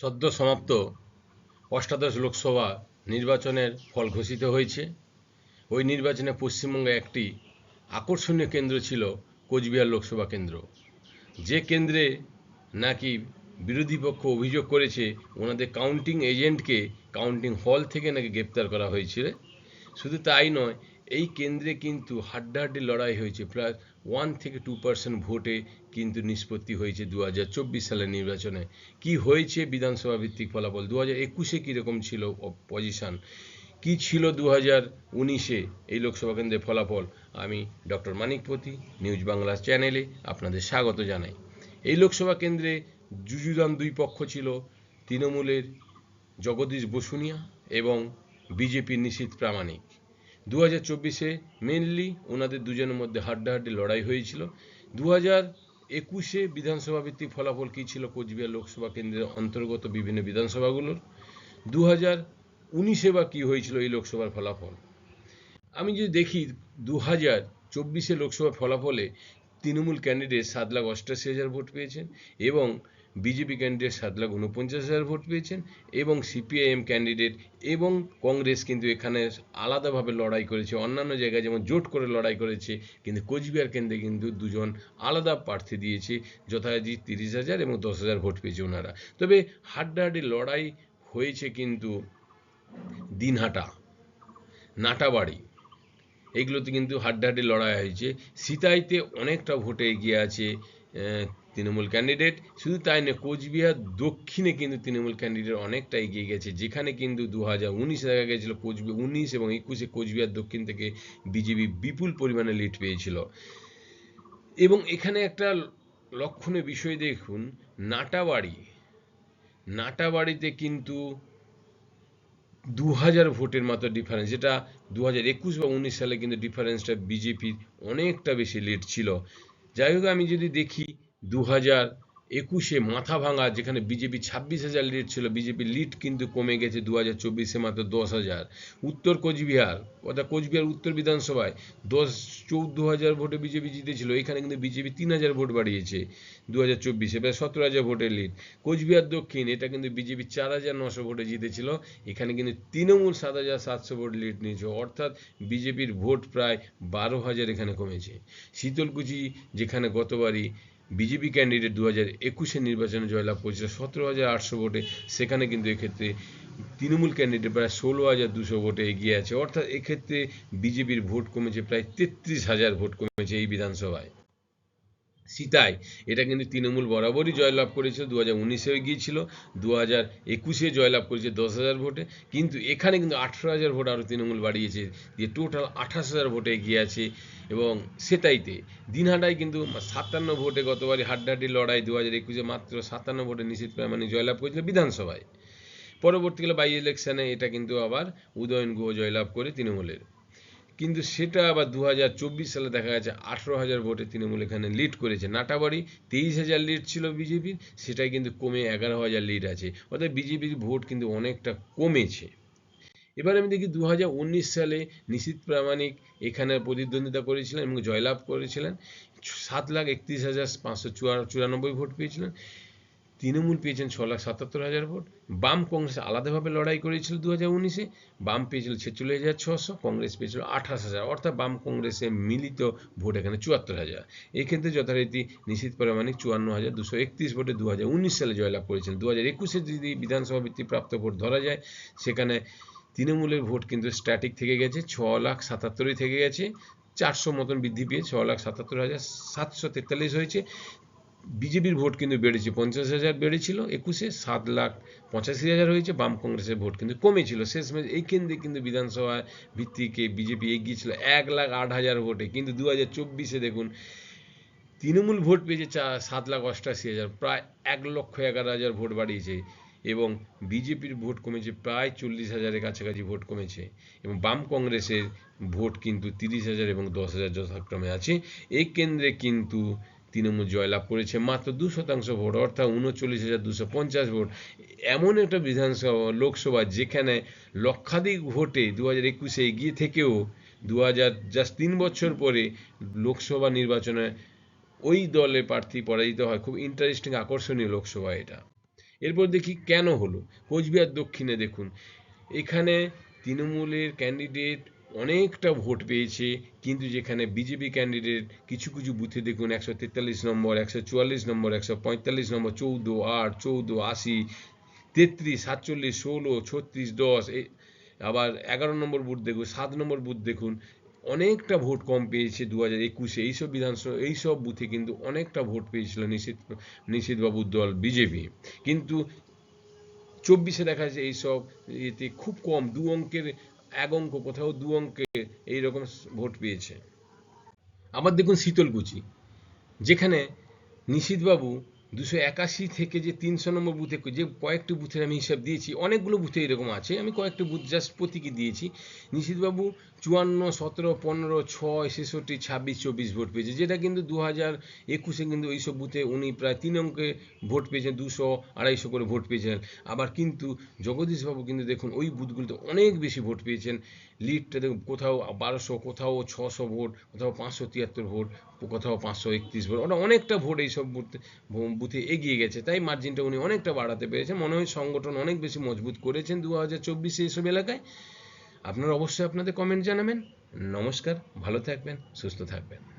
সদ্য সমাপ্ত অষ্টাদশ লোকসভা নির্বাচনের ফল ঘোষিত হয়েছে। ওই নির্বাচনে পশ্চিমবঙ্গে একটি আকর্ষণীয় কেন্দ্র ছিল কোচবিহার লোকসভা কেন্দ্র। যে কেন্দ্রে নাকি বিরোধী পক্ষ অভিযোগ করেছে, ওনাদের কাউন্টিং এজেন্টকে কাউন্টিং হল থেকে নাকি গ্রেপ্তার করা হয়েছিল। শুধু তাই নয় এই কেন্দ্রে কিন্তু হাড্ডাহাড্ডি লড়াই হয়েছে প্রায় ওয়ান থেকে টু পার্সেন্ট ভোটে কিন্তু নিষ্পত্তি হয়েছে দু হাজার চব্বিশ সালের নির্বাচনে। কি হয়েছে বিধানসভা ভিত্তিক ফলাফল? দু হাজার একুশে কীরকম ছিল পজিশন কি ছিল দু হাজার উনিশে এই লোকসভা কেন্দ্রের ফলাফল? আমি ডক্টর মানিকপতি নিউজ বাংলা চ্যানেলে আপনাদের স্বাগত জানাই। এই লোকসভা কেন্দ্রে যুযুদান দুই পক্ষ ছিল, তৃণমূলের জগদীশ বসুনিয়া এবং বিজেপির নিশীথ প্রামাণিক। দু হাজার চব্বিশে মেনলি ওনাদের দুজনের মধ্যে হাড্ডাহাড্ডি লড়াই হয়েছিল। দু হাজার একুশে বিধানসভা ভিত্তিক ফলাফল কী ছিল কোচবিহার লোকসভা কেন্দ্রের অন্তর্গত বিভিন্ন বিধানসভাগুলোর? দু হাজার উনিশে বা কী হয়েছিল এই লোকসভার ফলাফল? আমি যদি দেখি দু হাজার চব্বিশে লোকসভার ফলাফলে তৃণমূল ক্যান্ডিডেট সাত লাখ অষ্টাশি হাজার ভোট পেয়েছেন এবং বিজেপি ক্যান্ডিডেট সাত লাখ উনপঞ্চাশ হাজার ভোট পেয়েছেন এবং সিপিআইএম ক্যান্ডিডেট এবং কংগ্রেস কিন্তু এখানে আলাদাভাবে লড়াই করেছে। অন্যান্য জায়গায় যেমন জোট করে লড়াই করেছে, কিন্তু কোচবিহার কেন্দ্রে কিন্তু দুজন আলাদা প্রার্থী দিয়েছে যথাযথ তিরিশ হাজার এবং দশ হাজার ভোট পেয়েছে ওনারা। তবে হাড্ডাহাড্ডি লড়াই হয়েছে কিন্তু দিনহাটা, নাটাবাড়ি। এইগুলোতে কিন্তু হাড্ডাহাড্ডি লড়াই হয়েছে। সিতাইতে অনেকটা ভোটে এগিয়ে আছে তৃণমূল ক্যান্ডিডেট শুধু তাই নয়, কোচবিহার দক্ষিণে কিন্তু তৃণমূল ক্যান্ডিডেট অনেকটা এগিয়ে গেছে। যেখানে কিন্তু দু হাজার উনিশে দেখা গেছিল কোচবিহার উনিশ এবং একুশে কোচবিহার দক্ষিণ থেকে বিজেপি বিপুল পরিমাণে লিড পেয়েছিল। এবং এখানে একটা লক্ষণীয় বিষয় দেখুন, নাটাবাড়ি, নাটাবাড়িতে কিন্তু দু হাজার ভোটের মাত্র ডিফারেন্স যেটা দু হাজার একুশ বা উনিশ সালে কিন্তু ডিফারেন্সটা বিজেপির অনেকটা বেশি লিড ছিল। যাই হোক, আমি যদি দেখি দু হাজার একুশে মাথা ভাঙা, যেখানে বিজেপি ছাব্বিশ হাজার লিড ছিল বিজেপির লিড কিন্তু কমে গেছে দু হাজার চব্বিশে মাত্র দশ হাজার। উত্তর কোচবিহার, অর্থাৎ কোচবিহার উত্তর বিধানসভায় দশ, চৌদ্দ হাজার ভোটে বিজেপি জিতেছিল, এখানে কিন্তু বিজেপি তিন হাজার ভোট বাড়িয়েছে দু হাজার চব্বিশে, প্রায় সতেরো হাজার ভোটের লিড কোচবিহার দক্ষিণ, এটা কিন্তু বিজেপি চার হাজার নশো ভোটে জিতেছিল, এখানে কিন্তু তৃণমূল সাত হাজার সাতশো ভোট লিড নিয়েছে, অর্থাৎ বিজেপির ভোট প্রায় বারো হাজার এখানে কমেছে। শীতলকুচি, যেখানে গতবারই বিজেপি ক্যান্ডিডেট দু হাজার একুশে নির্বাচনে জয়লাভ করেছিল। সতেরো হাজার আটশো ভোটে সেখানে কিন্তু এক্ষেত্রে তৃণমূল ক্যান্ডিডেট প্রায় ষোলো হাজার দুশো ভোটে এগিয়ে আছে। অর্থাৎ এক্ষেত্রে বিজেপির ভোট কমেছে প্রায় তেত্রিশ হাজার ভোট কমেছে এই বিধানসভায়। সীতায় এটা কিন্তু তৃণমূল বরাবরই জয়লাভ করেছিল দু হাজার উনিশেও গিয়েছিল দু হাজার একুশে জয়লাভ করেছে দশ হাজার ভোটে। কিন্তু এখানে কিন্তু আঠেরো হাজার ভোট আরও তৃণমূল বাড়িয়েছে, দিয়ে টোটাল আঠাশ হাজার ভোটে এগিয়ে আছে। এবং সেটাইতে দিনহাটায় কিন্তু সাতান্ন ভোটে গতবারই হাড্ডাহাড্ডি লড়াই দু হাজার একুশে মাত্র সাতান্ন ভোটে নিশ্চিত মানে জয়লাভ করেছিল বিধানসভায়। পরবর্তীকালে বাই ইলেকশনে এটা কিন্তু আবার উদয়ন গুহ জয়লাভ করে তৃণমূলের। কিন্তু সেটা আবার দু হাজার চব্বিশ সালে দেখা গেছে আঠেরো হাজার ভোটে তৃণমূল এখানে লিড করেছে। নাটাবাড়ি তেইশ হাজার লিড ছিল বিজেপির, সেটাই কিন্তু কমে এগারো হাজার লিড আছে। অর্থাৎ বিজেপির ভোট কিন্তু অনেকটা কমেছে। এবার আমি দেখি দু হাজার উনিশ সালে নিশীত প্রামাণিক এখানে প্রতিদ্বন্দ্বিতা করেছিলেন এবং জয়লাভ করেছিলেন। সাত লাখ একত্রিশ হাজার পাঁচশো চুরানব্বই ভোট পেয়েছিলেন। তৃণমূল পেয়েছেন ছ লাখ সাতাত্তর হাজার ভোট। বাম কংগ্রেস আলাদাভাবে লড়াই করেছিল দু হাজার উনিশে। বাম পেয়েছিল ছেচল্লিশ হাজার ছশো, কংগ্রেস পেয়েছিল আঠাশ হাজার। অর্থাৎ বাম কংগ্রেসের মিলিত ভোট এখানে চুয়াত্তর হাজার। এক্ষেত্রে যথারীতি নিশ্চিত প্রামাণিক চুয়ান্ন হাজার দুশো একত্রিশ ভোটে দু হাজার উনিশ সালে জয়লাভ করেছিলেন দু হাজার একুশে যদি বিধানসভা ভিত্তিক প্রাপ্ত ভোট ধরা যায়, সেখানে তৃণমূলের ভোট কিন্তু স্ট্যাটিক থেকে গেছে। ছ লাখ সাতাত্তরই থেকে গেছে। চারশো মতন বৃদ্ধি পেয়ে ছ লাখ সাতাত্তর হাজার সাতশো তেতাল্লিশ হয়েছে। বিজেপির ভোট কিন্তু বেড়েছে, পঞ্চাশ হাজার বেড়েছিল, একুশে সাত লাখ পঁচাশি হাজার হয়েছে, বাম কংগ্রেসের ভোট কিন্তু কমেছিল। শেষমেশ এই কেন্দ্রে কিন্তু বিধানসভা ভিত্তিকে বিজেপি এগিয়েছিল এক লাখ আট হাজার ভোটে। কিন্তু দু হাজার চব্বিশে দেখুন, তৃণমূল ভোট পেয়েছে চা, সাত লাখ অষ্টাশি হাজার, প্রায় এক লক্ষ এগারো হাজার ভোট বাড়িয়েছে এবং বিজেপির ভোট কমেছে প্রায় চল্লিশ হাজারের কাছাকাছি ভোট কমেছে এবং বাম কংগ্রেসের ভোট কিন্তু তিরিশ হাজার এবং দশ হাজার যথাক্রমে আছে। এই কেন্দ্রে কিন্তু তৃণমূল জয়লাভ করেছে, মাত্র দু শতাংশ ভোট, অর্থাৎ উনচল্লিশ হাজার দুশো পঞ্চাশ ভোট। এমন একটা বিধানসভা, লোকসভা, যেখানে লক্ষাধিক ভোটে দু হাজার একুশে এগিয়ে থেকেও দু হাজার জাস্ট তিন বছর পরে লোকসভা নির্বাচনে ওই দলে প্রার্থী পরাজিত হয়। খুব ইন্টারেস্টিং আকর্ষণীয় লোকসভা এটা। এরপর দেখি কেন হলো? কোচবিহার দক্ষিণে দেখুন, এখানে তৃণমূলের ক্যান্ডিডেট অনেকটা ভোট পেয়েছে, কিন্তু যেখানে বিজেপি ক্যান্ডিডেট কিছু কিছু বুথে দেখুন, একশো তেতাল্লিশ নম্বর, একশো চুয়াল্লিশ নম্বর, একশো পঁয়তাল্লিশ নম্বর, চৌদ্দ আট, চৌদ্দ আশি, তেত্রিশ, সাতচল্লিশ, ষোলো, ছত্রিশ, দশ আবার এগারো নম্বর বুথ দেখুন, সাত নম্বর বুথ দেখুন, অনেকটা ভোট কম পেয়েছে দু হাজার একুশে। এইসব বিধানসভা, এইসব বুথে কিন্তু অনেকটা ভোট পেয়েছিল নিশীত নিশীতবাবুর দল, বিজেপি। কিন্তু চব্বিশে দেখা যাচ্ছে এইসব এতে খুব কম, দু অঙ্কের এক অঙ্ক কোথাও দু অঙ্কে এইরকম ভোট পেয়েছে। আবার দেখুন শীতলকুচি যেখানে নিশীথবাবু দুশো একাশি থেকে যে তিনশো নম্বর বুথে যে কয়েকটি বুথের আমি হিসাব দিয়েছি, অনেকগুলো বুথে এরকম আছে। আমি কয়েকটি বুথ জাস্ট প্রতীকী দিয়েছি। নিশীথবাবু চুয়ান্ন, সতেরো, পনেরো, ছয়, ছেষট্টি, ছাব্বিশ, চব্বিশ ভোট পেয়েছে। যেটা কিন্তু দু হাজার একুশে কিন্তু এইসব বুথে উনি প্রায় তিন অঙ্কে ভোট পেয়েছেন, দুশো আড়াইশো করে ভোট পেয়েছেন। আবার কিন্তু জগদীশবাবু কিন্তু দেখুন, ওই বুথগুলিতে অনেক বেশি ভোট পেয়েছেন। লিডটা দেখুন, কোথাও বারোশো, কোথাও ছশো ভোট, কোথাও পাঁচশো তিয়াত্তর ভোট কোথাও পাঁচশো একত্রিশ ভোট, ওটা অনেকটা ভোট এইসব বুথে বুথে এগিয়ে গেছে। তাই মার্জিনটা উনি অনেকটা বাড়াতে পেরেছেন। মনে হয় সংগঠন অনেক বেশি মজবুত করেছেন দু হাজার চব্বিশে এইসব এলাকায়। আপনারা অবশ্যই আপনাদের কমেন্ট জানাবেন। নমস্কার, ভালো থাকবেন, সুস্থ থাকবেন।